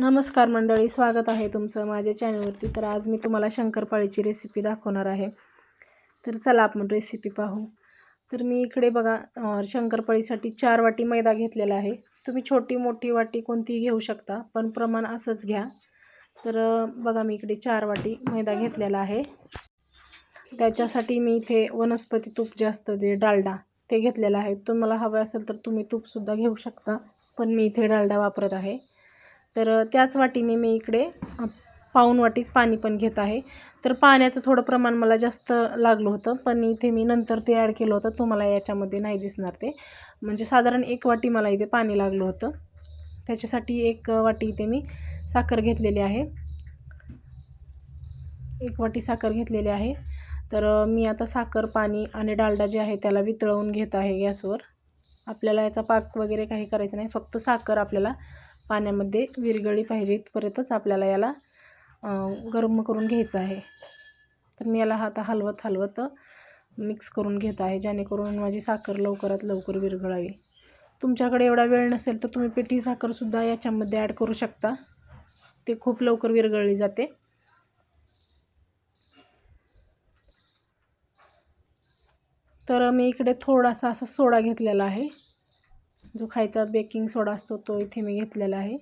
नमस्कार मंडळी स्वागत आहे तुमचं माझ्या चॅनलवरती. तर आज मी तुम्हाला शंकरपाळीची रेसिपी दाखवणार आहे. तर चला आपण रेसिपी पाहू. तर मी इकडे बघा शंकरपाळीसाठी चार वाटी मैदा घेतलेला आहे. तुम्ही छोटी मोठी वाटी कोणतीही घेऊ शकता पण प्रमाण असंच घ्या. तर बघा मी इकडे चार वाटी मैदा घेतलेला आहे. त्याच्यासाठी मी इथे वनस्पती तूप जे असतं जे डालडा ते घेतलेलं आहे. तुम्हाला हवं असेल तर तुम्ही तूपसुद्धा घेऊ शकता पण मी इथे डालडा वापरत आहे. तर त्याच वाटीने मी इकडे पाऊन वाटीच पाणी पण घेत आहे. तर पाण्याचं थोडं प्रमाण मला जास्त लागलं होतं पण इथे मी नंतर ते ॲड केलं होतं. तुम्हाला याच्यामध्ये नाही दिसणार ते. म्हणजे साधारण एक वाटी मला इथे पाणी लागलं होतं. त्याच्यासाठी एक वाटी इथे मी साखर घेतलेली आहे. एक वाटी साखर घेतलेली आहे. तर मी आता साखर पाणी आणि डालडा जे आहे त्याला वितळवून घेत आहे गॅसवर. आपल्याला याचा पाक वगैरे काही करायचं नाही. फक्त साखर आपल्याला पाण्यामध्ये विरघळली पाहिजे. इथपर्यंतच आपल्याला याला गरम करून घ्यायचं आहे. तर मी याला आता हलवत हलवत मिक्स करून घेत आहे जेणेकरून माझी साखर लवकरात लवकर विरघळावी. तुमच्याकडे एवढा वेळ नसेल तर तुम्ही पिठी साखरसुद्धा याच्यामध्ये ॲड करू शकता. ते खूप लवकर विरघळली जाते. तर मी इकडे थोडासा असा सोडा घेतलेला आहे. जो खायचा बेकिंग सोडा असतो तो इथे मी घेतलेला आहे.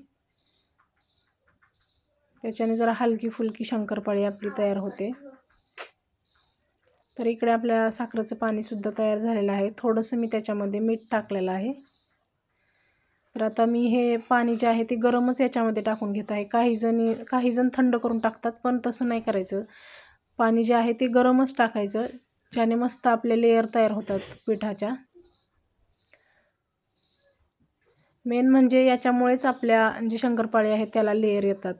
त्याच्याने जरा हलकी फुलकी शंकरपाळी आपली तयार होते. तर इकडे आपल्या साखरेचं पाणीसुद्धा तयार झालेलं आहे. थोडंसं मी त्याच्यामध्ये मीठ टाकलेलं आहे. तर आता मी हे पाणी जे आहे ते गरमच याच्यामध्ये टाकून घेत आहे. काही जणी काही जण थंड करून टाकतात पण तसं नाही करायचं. पाणी जे आहे ते गरमच टाकायचं. ज्याने मस्त आपले लेयर तयार होतात पिठाच्या. मेन म्हणजे याच्यामुळेच आपल्या जे शंकरपाळी आहेत त्याला लेअर येतात.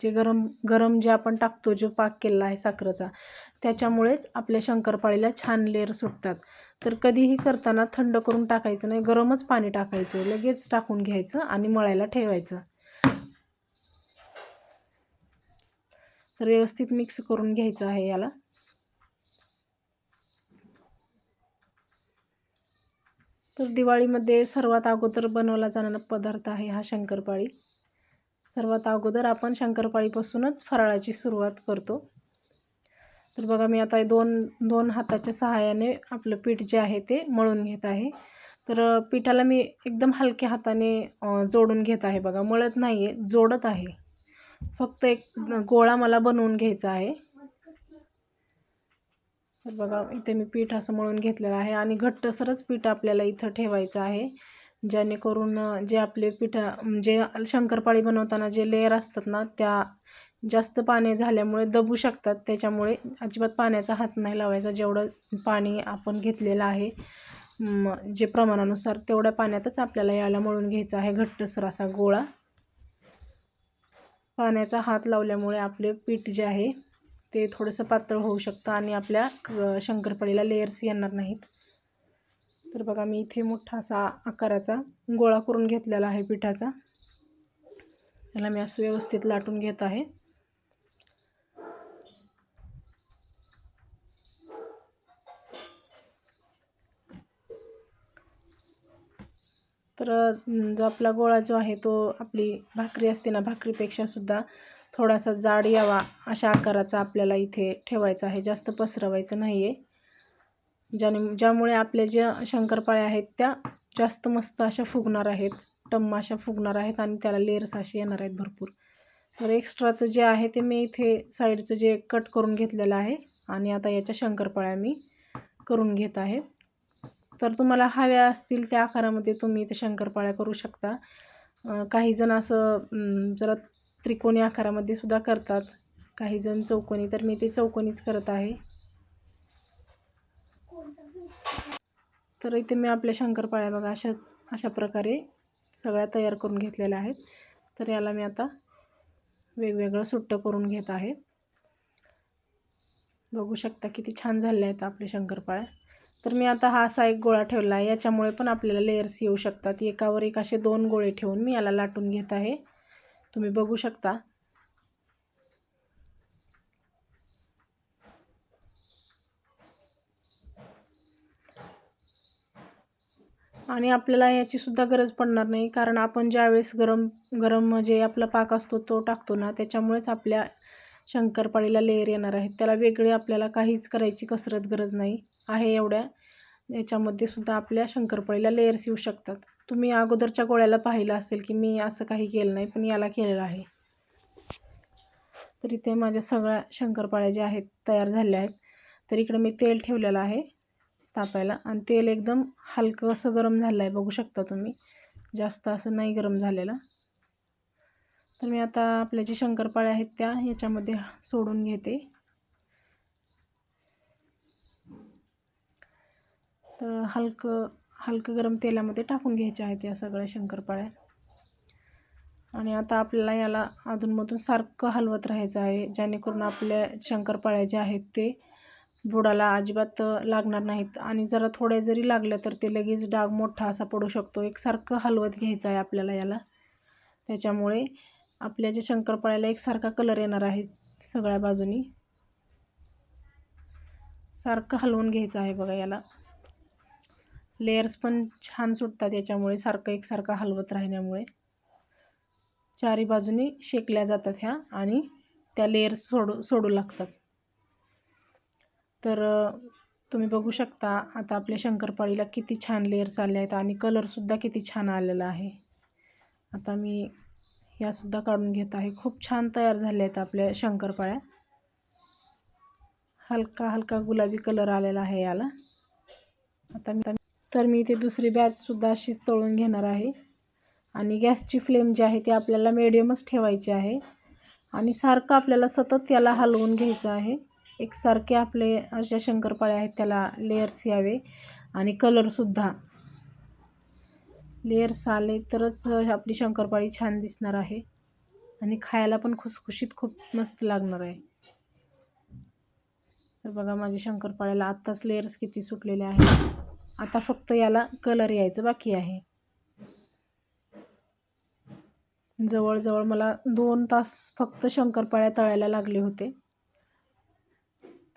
जे गरम गरम जे आपण टाकतो जो पाक केलेला आहे साखरेचा त्याच्यामुळेच आपल्या शंकरपाळीला छान लेअर सुटतात. तर कधीही करताना थंड करून टाकायचं नाही गरमच पाणी टाकायचं लगेच टाकून घ्यायचं आणि मळायला ठेवायचं. तर व्यवस्थित मिक्स करून घ्यायचं आहे याला. तर दिवाळीमध्ये सर्वात अगोदर बनवला जाणारा पदार्थ आहे हा शंकरपाळी. सर्वात अगोदर आपण शंकरपाळीपासूनच फराळाची सुरुवात करतो. तर बघा मी आता दोन दोन हाताच्या सहाय्याने आपलं पीठ जे आहे ते मळून घेत आहे. तर पिठाला मी एकदम हलक्या हाताने जोडून घेत आहे बघा. मळत नाही आहे जोडत आहे. फक्त एक गोळा मला बनवून घ्यायचा आहे. तर बघा इथे मी पीठ असं मळून घेतलेलं आहे आणि घट्टसरच पीठ आपल्याला इथं ठेवायचं आहे जेणेकरून जे आपले पीठ जे शंकरपाळी बनवताना जे लेअर असतात ना त्या जास्त पाणी झाल्यामुळे दबू शकतात. त्याच्यामुळे अजिबात पाण्याचा हात नाही लावायचा जेवढं पाणी आपण घेतलेलं आहे जे प्रमाणानुसार तेवढ्या पाण्यातच आपल्याला याला मळून घ्यायचा आहे घट्टसर असा गोळा. पाण्याचा हात लावल्यामुळे आपले पीठ जे आहे ते थोडंसं पातळ होऊ शकतं आणि आपल्या शंकरपाळीला लेयर्स येणार नाहीत. तर बघा मी इथे मोठा असा आकाराचा गोळा करून घेतलेला आहे पिठाचा. त्याला मी असं व्यवस्थित लाटून घेत आहे. तर जो आपला गोळा जो आहे तो आपली भाकरी असते ना भाकरीपेक्षा सुद्धा थोडासा जाड यावा अशा आकाराचा आपल्याला इथे ठेवायचा आहे. जास्त पसरवायचं नाही आहे ज्याने ज्यामुळे आपल्या ज्या शंकरपाळ्या आहेत त्या जास्त मस्त अशा फुगणार आहेत. टम्मा अशा फुगणार आहेत आणि त्याला लेअर्स असे येणार आहेत भरपूर. तर एक्स्ट्राचं जे आहे ते मी इथे साईडचं जे कट करून घेतलेलं आहे आणि आता याच्या शंकरपाळ्या मी करून घेत आहे. तर तुम्हाला हव्या असतील त्या आकारामध्ये तुम्ही इथे शंकरपाळ्या करू शकता. काही जण असं जरा त्रिकोणी आकारामध्ये सुद्धा करतात. काही जण चौकोनी तर मी ते चौकोनीच करत आहे. तर इथे मी आपल्या शंकरपाळ्या बघा अशा अशा प्रकारे सगळ्या तयार करून घेतलेल्या आहेत. तर याला मी आता वेगवेगळं सुट्टं करून घेत आहे. बघू शकता किती छान झाले आहेत आपले शंकरपाळ्या. तर मी आता हा असा एक गोळा ठेवला आहे. याच्यामुळे पण आपल्याला लेयर्स येऊ शकतात. एकावर एक असे दोन गोळे ठेवून मी याला लाटून घेत आहे. तुम्ही बघू शकता. आणि आपल्याला याची सुद्धा गरज पडणार नाही कारण आपण ज्यावेळेस गरम गरम जे आपला पाक असतो तो टाकतो ना त्याच्यामुळेच आपल्या शंकरपाळीला लेअर येणार आहेत त्याला वेगळे आपल्याला काहीच करायची कसरत गरज नाही आहे एवढ्या. याच्यामध्ये सुद्धा आपल्या शंकरपाळीला लेअर्स येऊ शकतात. तुम्ही अगोदरच्या गोळ्याला पाहिलं असेल की मी असं काही केलं नाही पण याला केलेलं आहे. तर इथे माझ्या सगळ्या शंकरपाळ्या ज्या आहेत तयार झाल्या आहेत. तर इकडे मी तेल ठेवलेलं आहे तापायला. आणि तेल एकदम हलकं असं गरम झालं आहे बघू शकता तुम्ही. जास्त असं नाही गरम झालेलं. तर मी आता आपल्या जे शंकरपाळ्या आहेत त्या याच्यामध्ये सोडून घेते. तर हलकं हलकं गरम तेलामध्ये टाकून घ्यायच्या आहेत या सगळ्या शंकरपाळ्या. आणि आता आपल्याला याला अधूनमधून सारखं हलवत राहायचं आहे जेणेकरून आपल्या शंकरपाळ्या ज्या आहेत ते बुडाला अजिबात लागणार नाहीत. आणि जरा थोड्या जरी लागल्या तर ते लगेच डाग मोठा असा पडू शकतो. एकसारखं हलवत घ्यायचं आहे आपल्याला याला. त्याच्यामुळे आपल्या ज्या शंकरपाळ्याला एकसारखा कलर येणार आहे सगळ्या बाजूनी सारखं हलवून घ्यायचं आहे बघा याला. लेयर्स पण छान सुटतात याच्यामुळे सारखं एकसारखं हलवत राहिल्यामुळे. चारी बाजूनी शेकल्या जातात ह्या आणि त्या लेयर्स सोडू सोडू लागतात. तर तुम्ही बघू शकता आता आपल्या शंकरपाळीला किती छान लेयर्स आले आहेत आणि कलरसुद्धा किती छान आलेला आहे. आता मी यासुद्धा काढून घेत आहे. खूप छान तयार झाले आहेत आपल्या शंकरपाळ्या. हलका हलका गुलाबी कलर आलेला आहे याला. आता मी तर मी इथे दुसरी बॅचसुद्धा अशीच तळून घेणार आहे. आणि गॅसची फ्लेम जी आहे ती आपल्याला मिडियमच ठेवायची आहे. आणि सारखं आपल्याला सतत त्याला हलवून घ्यायचं आहे. एकसारखे आपले अशा शंकरपाळ्या आहेत त्याला लेयर्स यावे. आणि कलरसुद्धा लेयर्स आले तरच आपली शंकरपाळी छान दिसणार आहे. आणि खायला पण खुसखुशीत खूप मस्त लागणार आहे. तर बघा माझ्या शंकरपाळ्याला आत्ताच लेयर्स किती सुटलेले आहेत. आता फक्त याला कलर यायचं बाकी आहे. जवळजवळ मला दोन तास फक्त शंकरपाळ्या तळायला लागले होते.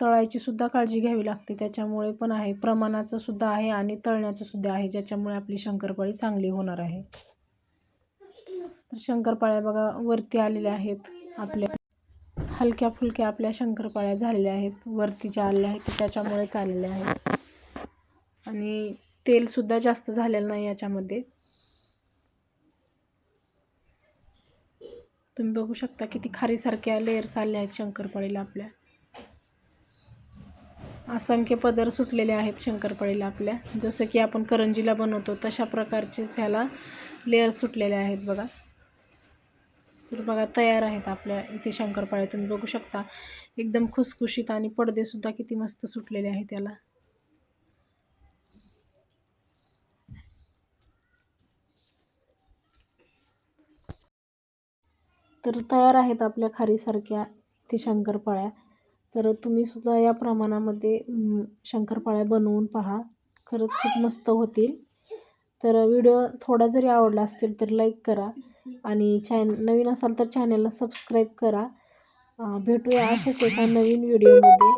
तळायची सुद्धा काळजी घ्यावी लागते त्याच्यामुळे पण आहे. प्रमाणाचं सुद्धा आहे आणि तळण्याचं सुद्धा आहे ज्याच्यामुळे आपली शंकरपाळी चांगली होणार आहे. तर शंकरपाळ्या बघा वरती आलेल्या आहेत आपल्या. हलक्या फुलक्या आपल्या शंकरपाळ्या झालेल्या आहेत. वरती ज्या आलेल्या आहेत त्याच्यामुळेच आलेल्या आहेत. आणि तेलसुद्धा जास्त झालेलं नाही याच्यामध्ये. तुम्ही बघू शकता किती खारीसारख्या लेअर्स आल्या आहेत शंकरपाळीला आपल्या. असंख्य पदर सुटलेले आहेत शंकरपाळीला आपल्या. जसं की आपण करंजीला बनवतो तशा प्रकारचेच ह्याला लेअर सुटलेले आहेत बघा. तर बघा तयार आहेत आपल्या इथे शंकरपाळ्या तुम्ही बघू शकता एकदम खुसखुशीत आणि पडदेसुद्धा किती मस्त सुटलेले आहेत याला. तर तयार आहेत आपल्या खारीसारख्या इथे शंकरपाळ्या. तर तुम्हीसुद्धा या प्रमाणामध्ये शंकरपाळ्या बनवून पहा. खरंच खूप मस्त होतील. तर व्हिडिओ थोडा जरी आवडला असेल तर लाईक करा आणि चॅन नवीन असाल तर चॅनलला सबस्क्राईब करा. भेटूया अशाच एका नवीन व्हिडिओमध्ये.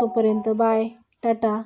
तोपर्यंत बाय टाटा.